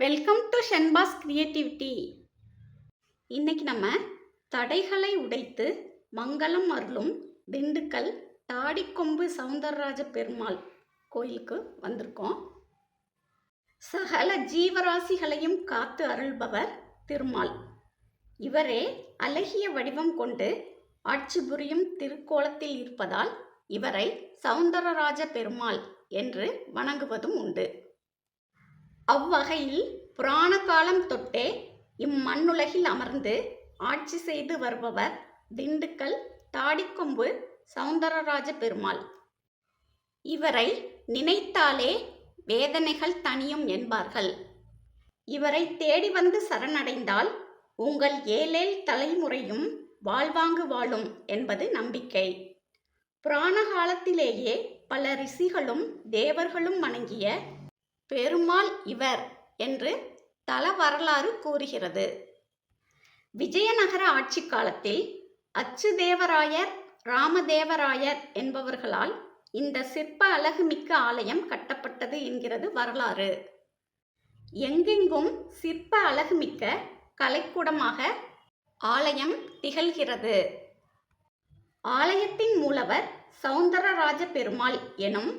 Welcome to Shenba's creativity இன்னைக்கு நம்ம தடைகளை உடைத்து மங்களம் அருளும் திண்டுக்கல் தாடிக்கொம்பு சவுந்தரராஜ பெருமாள் கோயிலுக்கு வந்திருக்கோம். சகல ஜீவராசிகளையும் காத்து அருள்பவர் திருமால். இவரே அழகிய வடிவம் கொண்டு ஆட்சி புரியும் திருக்கோலத்தில் இருப்பதால் இவரை சவுந்தரராஜ பெருமாள் என்று வணங்குவதும் உண்டு. அவ்வகையில் புராண காலம் தொட்டே இம்மண்ணுலகில் அமர்ந்து ஆட்சி செய்து வருபவர் திண்டுக்கல் தாடிக்கொம்பு சவுந்தரராஜ பெருமாள் இவரை நினைத்தாலே வேதனைகள் தனியும் என்பார்கள். இவரை தேடி வந்து சரணடைந்தால் உங்கள் ஏழேல் தலைமுறையும் வாழ்வாங்கு வாழும் என்பது நம்பிக்கை. புராண காலத்திலேயே பல ரிஷிகளும் தேவர்களும் வணங்கிய பெருமாள் இவர் என்று தல வரலாறு கூறுகிறது. விஜயநகர ஆட்சி காலத்தில் அச்சுதேவராயர் ராமதேவராயர் என்பவர்களால் இந்த சிற்ப அழகுமிக்க ஆலயம் கட்டப்பட்டது என்கிறது வரலாறு. எங்கெங்கும் சிற்ப அழகுமிக்க கலைக்கூடமாக ஆலயம் திகழ்கிறது. ஆலயத்தின் மூலவர் சவுந்தரராஜ பெருமாள் எனும்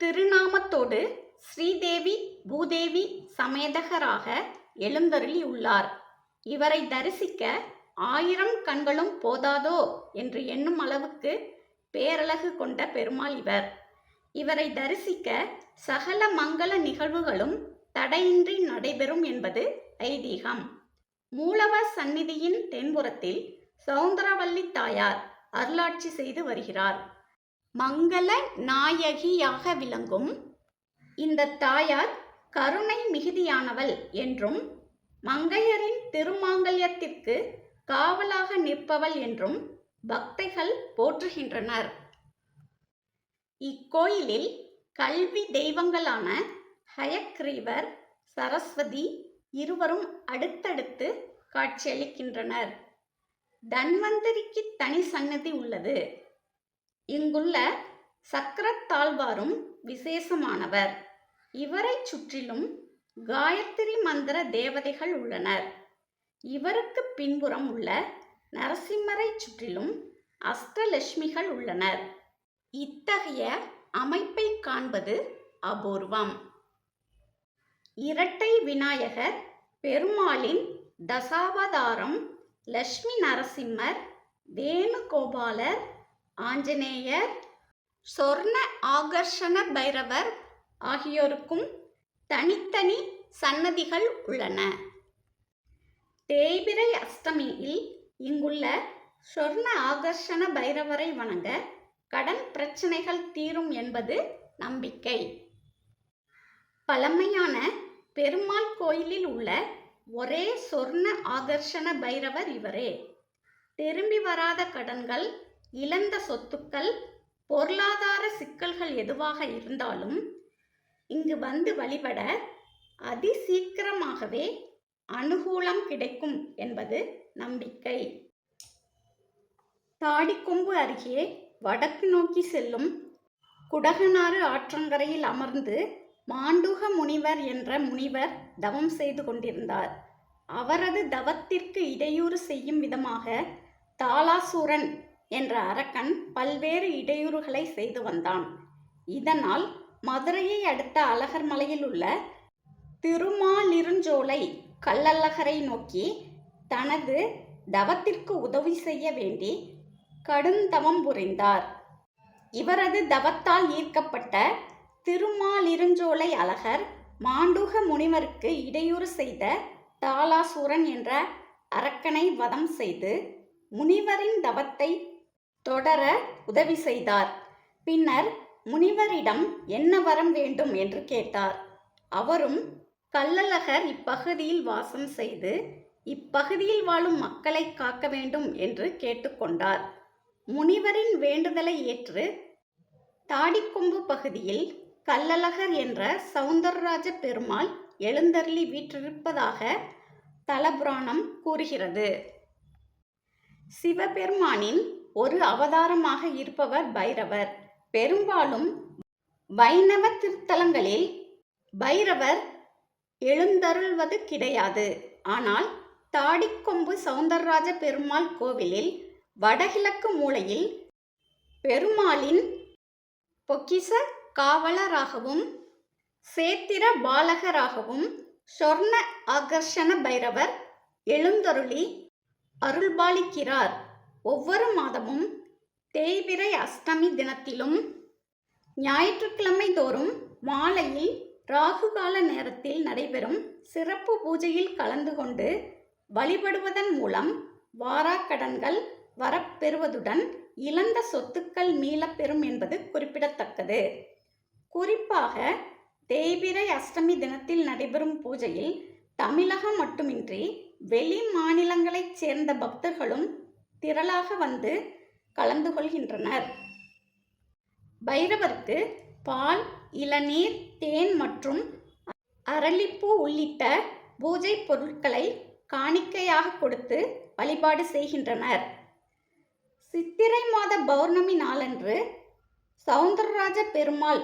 திருநாமத்தோடு ஸ்ரீதேவி பூதேவி சமேதகராக எழுந்தருளி உள்ளார் இவரை தரிசிக்க ஆயிரம் கண்களும் போதாதோ என்று எண்ணும் அளவுக்கு பேரழகு கொண்ட பெருமாள் இவர். இவரை தரிசிக்க சகல மங்கள நிகழ்வுகளும் தடையின்றி நடைபெறும் என்பது ஐதீகம். மூலவர் சந்நிதியின் தென்புறத்தில் சௌந்தரவல்லி தாயார் அருளாட்சி செய்து வருகிறார். மங்கள நாயகியாக விளங்கும் இந்த தாயார் கருணை மிகுதியானவள் என்றும் மங்கையரின் திருமாங்கல்யத்திற்கு காவலாக நிற்பவள் என்றும் பக்தைகள் போற்றுகின்றனர். இக்கோயிலில் கல்வி தெய்வங்களான ஹயக்ரீவர் சரஸ்வதி இருவரும் அடுத்தடுத்து காட்சியளிக்கின்றனர். தன்வந்தரிக்கு தனி சன்னதி உள்ளது. இங்குள்ள சக்கரத்தாழ்வாரும் விசேஷமானவர். இவரைச் சுற்றிலும் காயத்ரி மந்திர தேவதைகள் உள்ளனர். இவருக்கு பின்புறம் உள்ள நரசிம்மரை சுற்றிலும் அஷ்டலட்சுமிகள் உள்ளனர். இத்தகைய அமைப்பை காண்பது அபூர்வம். இரட்டை விநாயகர் பெருமாளின் தசாவதாரம் லட்சுமி நரசிம்மர் வேணுகோபாலர் ஆஞ்சநேயர் சொர்ண ஆகர்ஷண பைரவர் ஆகியோருக்கும் தனித்தனி சன்னதிகள் உள்ளன. தேய்பிரை அஷ்டமியில் இங்குள்ள சொர்ண ஆகர்ஷண பைரவரை வணங்க கடன் பிரச்சனைகள் தீரும் என்பது நம்பிக்கை. பழமையான பெருமாள் கோயிலில் உள்ள ஒரே சொர்ண ஆகர்ஷண பைரவர் இவரே. திரும்பி வராத கடன்கள் இழந்த சொத்துக்கள் பொருளாதார சிக்கல்கள் எதுவாக இருந்தாலும் இங்கு வந்து வழிபட அதிசீக்கிரமாகவே அனுகூலம் கிடைக்கும் என்பது நம்பிக்கை. தாடிக்கொம்பு அருகே வடக்கு நோக்கி செல்லும் குடகனாறு ஆற்றங்கரையில் அமர்ந்து மாண்டுக முனிவர் என்ற முனிவர் தவம் செய்து கொண்டிருந்தார். அவரது தவத்திற்கு இடையூறு செய்யும் விதமாக தாளாசூரன் என்ற அரக்கன் பல்வேறு இடையூறுகளை செய்து வந்தான். இதனால் மதுரையை அடுத்த அழகர் மலையில் உள்ள திருமாலிருஞ்சோலை கல்லழகரை நோக்கி தனது தவத்திற்கு உதவி செய்ய வேண்டி கடுந்தவம் புரிந்தார். இவரது தவத்தால் ஈர்க்கப்பட்ட திருமாலிருஞ்சோலை அழகர் மாண்டூக முனிவருக்கு இடையூறு செய்த தாலாசூரன் என்ற அரக்கனை வதம் செய்து முனிவரின் தவத்தை தொடர உதவி செய்தார். பின்னர் முனிவரிடம் என்ன வரம் வேண்டும் என்று கேட்டார். அவரும் கள்ளழகர் இப்பகுதியில் வாசம் செய்து இப்பகுதியில் வாழும் மக்களை காக்க வேண்டும் என்று கேட்டுக்கொண்டார் முனிவரின் வேண்டுதலை ஏற்று தாடிக்கொம்பு பகுதியில் கள்ளழகர் என்ற சவுந்தரராஜ பெருமாள் எழுந்தருளி வீற்றிருப்பதாக தலபுராணம் கூறுகிறது. சிவபெருமானின் ஒரு அவதாரமாக இருப்பவர் பைரவர். பெரும்பாலும் வைணவ திருத்தலங்களில் பைரவர் எழுந்தருள்வது கிடையாது. ஆனால் தாடிக்கொம்பு சவுந்தரராஜ பெருமாள் கோவிலில் வடகிழக்கு மூலையில் பெருமாளின் பொக்கிச காவலராகவும் சேத்திர பாலகராகவும் சொர்ண ஆகர்ஷண பைரவர் எழுந்தருளி அருள்பாலிக்கிறார். ஒவ்வொரு மாதமும் தேய்பிரை அஷ்டமி தினத்திலும் ஞாயிற்றுக்கிழமை தோறும் மாலையில் ராகுகால நேரத்தில் நடைபெறும் சிறப்பு பூஜையில் கலந்து கொண்டு வழிபடுவதன் மூலம் வாராக்கடன்கள் வரப்பெறுவதுடன் இழந்த சொத்துக்கள் மீளப்பெறும் என்பது குறிப்பிடத்தக்கது. குறிப்பாக தேய்பிரை அஷ்டமி தினத்தில் நடைபெறும் பூஜையில் தமிழகம் மட்டுமின்றி வெளி மாநிலங்களைச் சேர்ந்த பக்தர்களும் திரளாக வந்து கலந்து கொள்கின்றனர். பைரவருக்கு பால் இளநீர் தேன் மற்றும் அரளிப்பூ உள்ளிட்ட பூஜை பொருட்களை காணிக்கையாக கொடுத்து வழிபாடு செய்கின்றனர். சித்திரை மாத பௌர்ணமி நாளன்று சவுந்தரராஜ பெருமாள்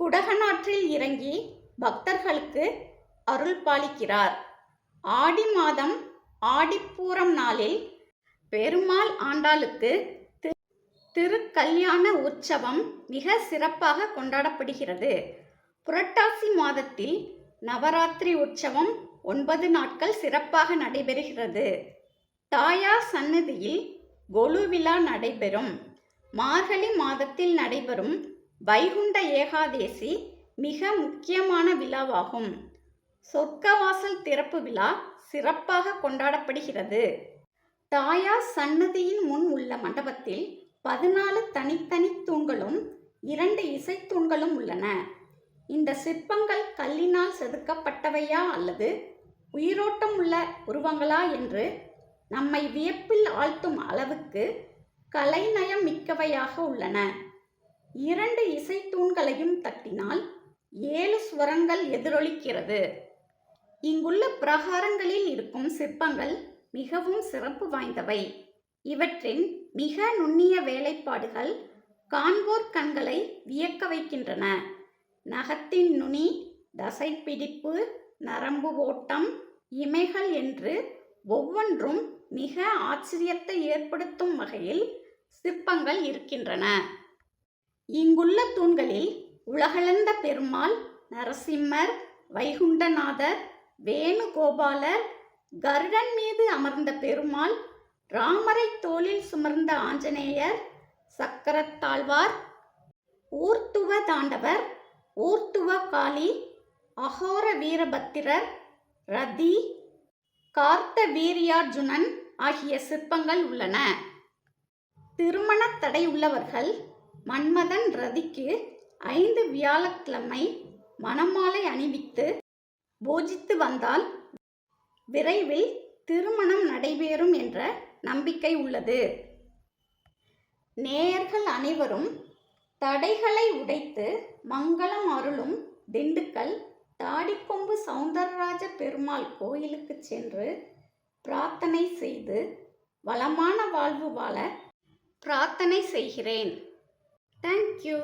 குடகநாற்றில் இறங்கி பக்தர்களுக்கு அருள் பாலிக்கிறார். ஆடி மாதம் ஆடிப்பூரம் நாளில் பெருமாள் ஆண்டாளுக்கு திருக்கல்யாண உற்சவம் மிக சிறப்பாக கொண்டாடப்படுகிறது. புரட்டாசி மாதத்தில் நவராத்திரி உற்சவம் ஒன்பது நாட்கள் சிறப்பாக நடைபெறுகிறது. தாயார் சன்னதியில் கொலு விழா நடைபெறும். மார்கழி மாதத்தில் நடைபெறும் வைகுண்ட ஏகாதேசி மிக முக்கியமான விழாவாகும். சொர்க்கவாசல் திறப்பு விழா சிறப்பாக கொண்டாடப்படுகிறது. தாயார் சன்னதியின் முன் உள்ள மண்டபத்தில் பதினாலு தனித்தனி தூண்களும் இரண்டு இசைத்தூண்களும் உள்ளன. இந்த சிற்பங்கள் கல்லினால் செதுக்கப்பட்டவையா அல்லது உயிரோட்டம் உள்ள உருவங்களா என்று நம்மை வியப்பில் ஆழ்த்தும் அளவுக்கு கலைநயம் மிக்கவையாக உள்ளன. இரண்டு இசைத்தூண்களையும் தட்டினால் ஏழு ஸ்வரங்கள் எதிரொலிக்கிறது. இங்குள்ள பிரகாரங்களில் இருக்கும் சிற்பங்கள் மிகவும் சிறப்பு வாய்ந்தவை. இவற்றின் மிக நுண்ணிய வேலைப்பாடுகள் காண்போர் கண்களை வியக்க வைக்கின்றன. நகத்தின் நுனி தசைப்பிடிப்பு நரம்பு ஓட்டம் இமைகள் என்று ஒவ்வொன்றும் மிக ஆச்சரியத்தை ஏற்படுத்தும் வகையில் சிற்பங்கள் இருக்கின்றன. இங்குள்ள தூண்களில் உலகளந்த பெருமாள் நரசிம்மர் வைகுண்டநாதர் வேணுகோபாலர் கருடன் மீது அமர்ந்த பெருமாள் ராமரை தோளில் சுமர்ந்த ஆஞ்சநேயர் சக்கரத்தாழ்வார் ஊர்த்துவ தாண்டவர் ஊர்த்துவ காளி அகோர வீரபத்திரர் ரதி கார்த்த வீரியார்ஜுனன் ஆகிய சிற்பங்கள் உள்ளன. திருமண தடை உள்ளவர்கள் மன்மதன் ரதிக்கு ஐந்து வியாழக்கிழமை மணமாலை அணிவித்து பூஜித்து வந்தால் விரைவில் திருமணம் நடைபெறும் என்ற நம்பிக்கை உள்ளது. நேயர்கள் அனைவரும் தடைகளை உடைத்து மங்களம் அருளும் திண்டுக்கல் தாடிக்கொம்பு சவுந்தரராஜ பெருமாள் கோயிலுக்கு சென்று பிரார்த்தனை செய்து வளமான வாழ்வு வாழ பிரார்த்தனை செய்கிறேன். தேங்க்யூ